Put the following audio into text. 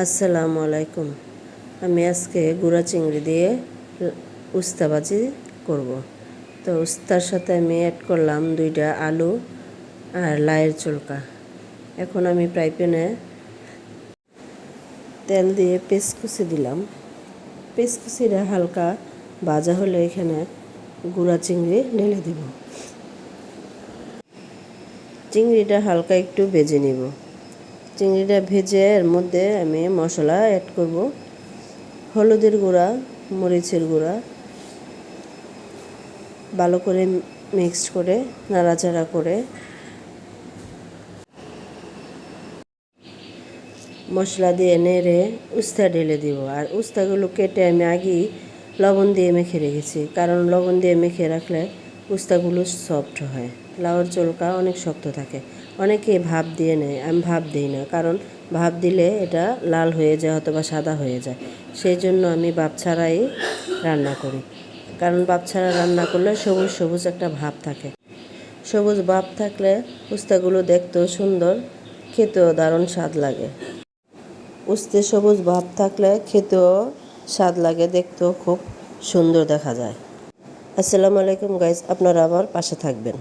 আসসালামু আলাইকুম। আমি আজকে গুঁড়া চিংড়ি দিয়ে উস্তা ভাজি করব। তো উস্তার সাথে আমি অ্যাড করলাম দুইটা আলু আর লায়ের চুলকা। এখন আমি ফ্রাই প্যানে তেল দিয়ে পেস্ট কুচি দিলাম। পেস্ট কুচিটা হালকা ভাজা হলে এখানে গুঁড়া চিংড়ি ঢেলে দিব। চিংড়িটা হালকা একটু ভেজে নিব। চিংড়িটা ভেজে এর মধ্যে আমি মশলা অ্যাড করব। হলুদের গুঁড়া, মরিচের গুঁড়া, ভালো করে মিক্সড করে, নাড়াচাড়া করে মশলা দিয়ে নেড়ে উস্তা ঢেলে দিব। আর উস্তাগুলো কেটে আমি আগেই লবণ দিয়ে মেখে রেখেছি। কারণ লবণ দিয়ে মেখে রাখলে উস্তাগুলো সফট হয়। লাউর চলকা অনেক শক্ত থাকে। অনেকে ভাব দিয়ে নেয়, আমি ভাব দিই না। কারণ ভাব দিলে এটা লাল হয়ে যায় অথবা সাদা হয়ে যায়। সেই জন্য আমি ভাপ ছাড়াই রান্না করি। কারণ ভাপ ছাড়া রান্না করলে সবুজ সবুজ একটা ভাব থাকে। সবুজ ভাব থাকলে উস্তাগুলো দেখতেও সুন্দর, খেতেও দারুণ স্বাদ লাগে। উস্তে সবুজ ভাব থাকলে খেতেও স্বাদ লাগে, দেখতেও খুব সুন্দর দেখা যায়। আসসালামু আলাইকুম গাইজ আপনারা আমার পাশে থাকবেন।